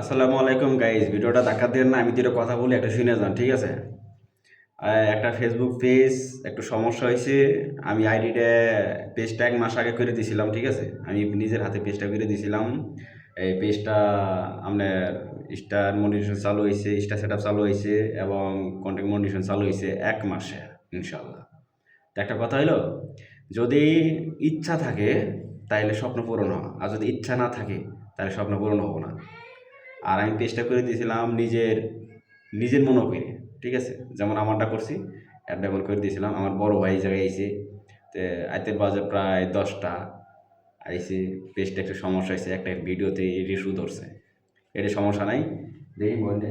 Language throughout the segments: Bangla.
আসসালামু আলাইকুম গাইজ ভিডিওটা দেখা দেন না, আমি যেটা কথা বলি, একটা শুনে যান, ঠিক আছে? একটা ফেসবুক পেজ একটু সমস্যা হয়েছে। আমি আইডিটা পেজটা এক মাস আগে করে দিয়েছিলাম ঠিক আছে? আমি নিজের হাতে পেজটা করে দিয়েছিলাম এই পেজটা আপনার স্টার মনিটেশন চালু হয়েছে স্টার সেট চালু হয়েছে এবং কন্টেন্ট মনিটেশন চালু হয়েছে এক মাসে ইনশাল্লাহ তো একটা কথা হলো যদি ইচ্ছা থাকে তাহলে স্বপ্ন পূরণ হয় আর যদি ইচ্ছা না থাকে তাহলে স্বপ্ন পূরণ হব না। আর আমি পেজটা করে দিয়েছিলাম নিজের নিজের মনে করে, ঠিক আছে? যেমন আমারটা করছি অ্যাড ব্যবহার করে দিয়েছিলাম। আমার বড় ভাই এই জায়গায় আইসে তো আইতের বাজে প্রায় দশটা। আইসে পেজটা একটু সমস্যা হয়েছে, একটা ভিডিওতে ইস্যু ধরছে। এটা সমস্যা নাই। দেখি বললে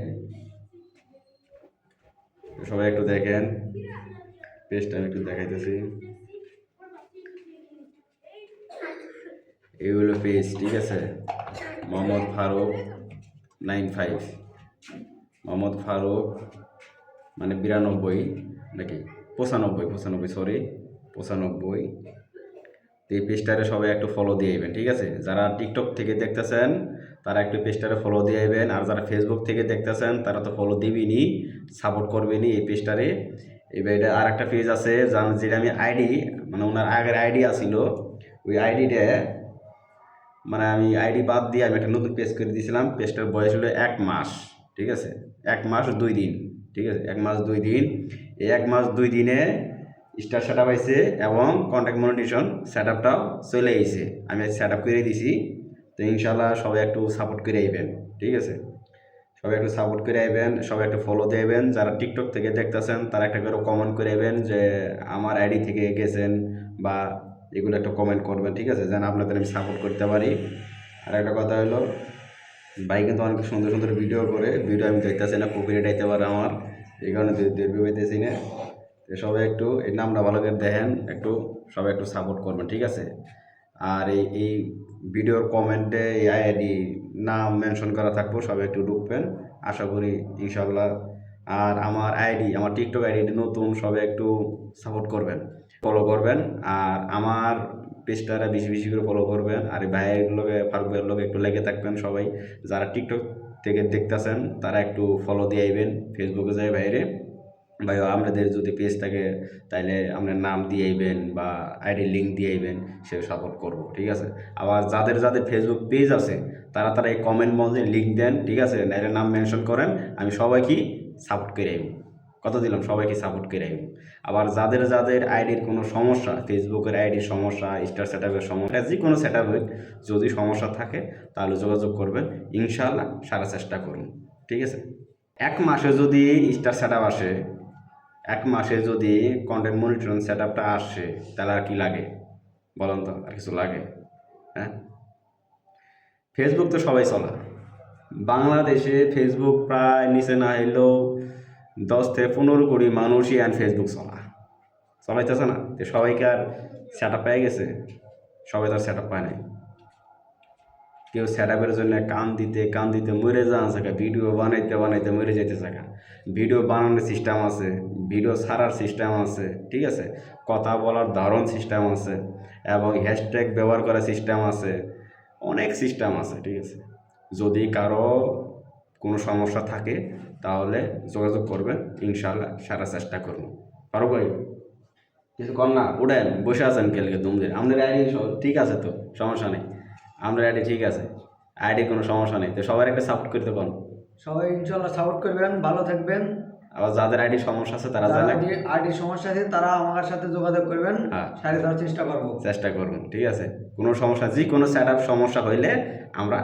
সবাই একটু দেখেন। পেজটা আমি একটু দেখাইতেছি। এগুলো পেজ, ঠিক আছে? মোহাম্মদ ফারুক। Nine five. মোহাম্মদ ফারুক মানে বিরানব্বই, নাকি? পঁচানব্বই পঁচানব্বই সরি পঁচানব্বই। এই পেজটারে সবাই একটু ফলো দিয়ে আইবেন, ঠিক আছে? যারা টিকটক থেকে দেখতেছেন, তারা একটু পেজটারে ফলো দিয়ে আইবেন। আর যারা ফেসবুক থেকে দেখতেছেন, তারা তো ফলো দিবিনি সাপোর্ট করবেনি এই পেজটারে। এবার এটা আর একটা পেজ আছে যেটা আমি আইডি মানে ওনার আগের আইডি আছিল, ওই আইডিটা মানে আমি আইডি বাদ দিয়ে আমি একটা নতুন পেজ করে দিয়েছিলাম। পেজটার বয়স হলো এক মাস, ঠিক আছে? এক মাস দুই দিন, ঠিক আছে? এক মাস দুই দিন। এই এক মাস দুই দিনে স্টার সেট আপ আইছে এবং কন্ট্যাক্ট মনিটেশন সেট আপটাও চলে আইছে আমি সেট আপ করে দিছি। তো ইনশাল্লাহ সবাই একটু সাপোর্ট করে আইবেন, ঠিক আছে? সবাই একটু সাপোর্ট করে আইবেন, সবাই একটু ফলো দেবেন যারা টিকটক থেকে দেখতেছেন, তারা একটা করে কমেন্ট করে আইবেন যে, আমার আইডি থেকে গেছেন বা এগুলো একটা কমেন্ট করবেন, ঠিক আছে? যেন আপনাদের আমি সাপোর্ট করতে পারি। আর একটা কথা হলো ভাই কিন্তু অনেক সুন্দর সুন্দর ভিডিও করে ভিডিও আমি দেখতেছি না কপিরাইট আইতে পারে আমার, এই কারণে দেখতে পাইতেছি না। সবাই একটু এই নামটা ভালো করে দেখেন, একটু সবাই একটু সাপোর্ট করবেন, ঠিক আছে? আর এই এই ভিডিওর কমেন্টে এই আইডি নাম মেনশন করা থাকব, সবাই একটু ঢুকবেন, আশা করি ইনশাল্লাহ আর আমার আইডি আমার টিকটক আইডি নতুন, সবাই একটু সাপোর্ট করবেন। ফলো করবেন আর আমার পেজটারা বেশি বেশি করে ফলো করবেন। আর ভাইয়ের লোকে ফারুক ভাইয়ের লোকে একটু লেগে থাকবেন সবাই। যারা টিকটক থেকে দেখতেছেন, তারা একটু ফলো দিয়ে আইবেন। ফেসবুকে যায় বাইরে ভাই আপনাদের যদি পেজ থাকে তাহলে আপনার নাম দিয়ে আইবেন বা আইডি লিঙ্ক দিয়ে আইবেন সে সাপোর্ট করব, ঠিক আছে? আবার যাদের যাদের ফেসবুক পেজ আছে, তারা তারা এই কমেন্ট মধ্যে লিঙ্ক দেন, ঠিক আছে? নাইলে নাম মেনশন করেন, আমি সবাইকে সাপোর্ট করে আইব। কত দিলাম? সবাইকে সাপোর্ট করে আইব। আবার যাদের যাদের আইডির কোনো সমস্যা ফেসবুকের আইডির সমস্যা স্টার সেট আপের সমস্যা যে কোনো সেট হোক, যদি সমস্যা থাকে, তাহলে যোগাযোগ করবেন। ইনশাল্লাহ সারা চেষ্টা করুন। ঠিক আছে? এক মাসে যদি স্টার সেট আপ আসে, এক মাসে যদি কন্টেন্ট মনিটরিং সেট আপটা আসে, তাহলে আর কি লাগে? বলেন তো, আর কিছু লাগে? হ্যাঁ? ফেসবুক তো সবাই চলা। বাংলাদেশে ফেসবুক প্রায় নিচে না এলেও দশ থেকে পনেরো কোটি মানুষই আর ফেসবুক চলা চলাইতেছে না। তো সবাইকে আর সেট আপ পেয়ে গেছে। সবাই তো আর সেট আপ পায় নাই। কেউ সেট আপের জন্য কান দিতে কান দিতে মরে যান থাকা ভিডিও বানাইতে বানাইতে মরে যেতে থাকা ভিডিও বানানোর সিস্টেম আছে। ভিডিও ছাড়ার সিস্টেম আছে। ঠিক আছে? কথা বলার ধরন সিস্টেম আছে। এবং হ্যাশট্যাগ ব্যবহার করার সিস্টেম আছে। অনেক সিস্টেম আছে। ঠিক আছে? যদি কারও কোনো সমস্যা থাকে, তাহলে যোগাযোগ করবেন। ইনশাল্লাহ সারা চেষ্টা করব। পারো ভাই, কিছু কম না, উঠেন, বসে আছেন কালকে দুমদের আমাদের আইডি ঠিক আছে তো, সমস্যা নেই। আমাদের আইডি ঠিক আছে, আইডি কোনো সমস্যা নেই। তো সবার একটা সাপোর্ট করতে পারেন। সবাই ইনশাল্লাহ সাপোর্ট করবেন, ভালো থাকবেন। আবার যাদের আইডি সমস্যা আছে তারা যারা জানে। আইডি সমস্যা আছে তারা আমার সাথে যোগাযোগ করবেন হ্যাঁ। সারিয়ে দেওয়ার চেষ্টা করব। চেষ্টা করুন ঠিক আছে? কোনো সমস্যা যে কোনো সেট সমস্যা হইলে আমরা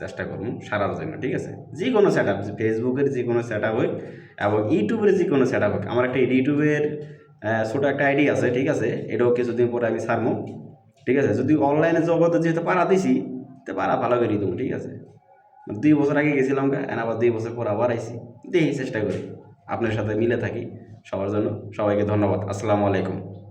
চেষ্টা করুন সারার জন্য ঠিক আছে? যে কোনো সেট আপ ফেসবুকের যে কোনো সেট আপ হোক এবং ইউটিউবের যে কোনো সেট আপ হোক। আমার একটা ইউটিউবের ছোটো একটা আইডি আছে ঠিক আছে? এটাও কিছুদিন পরে আমি ছাড়বো ঠিক আছে? যদি অনলাইনে জগতে যেহেতু পাড়া দিছি তো পাড়া ভালো করে দেবো ঠিক আছে? দুই বছর আগে গেছিলাম আবার দুই বছর পর আবার আইসি দেখি চেষ্টা করি। আপনার সাথে মিলে থাকি। সবার জন্য সবাইকে ধন্যবাদ। আসসালামু আলাইকুম।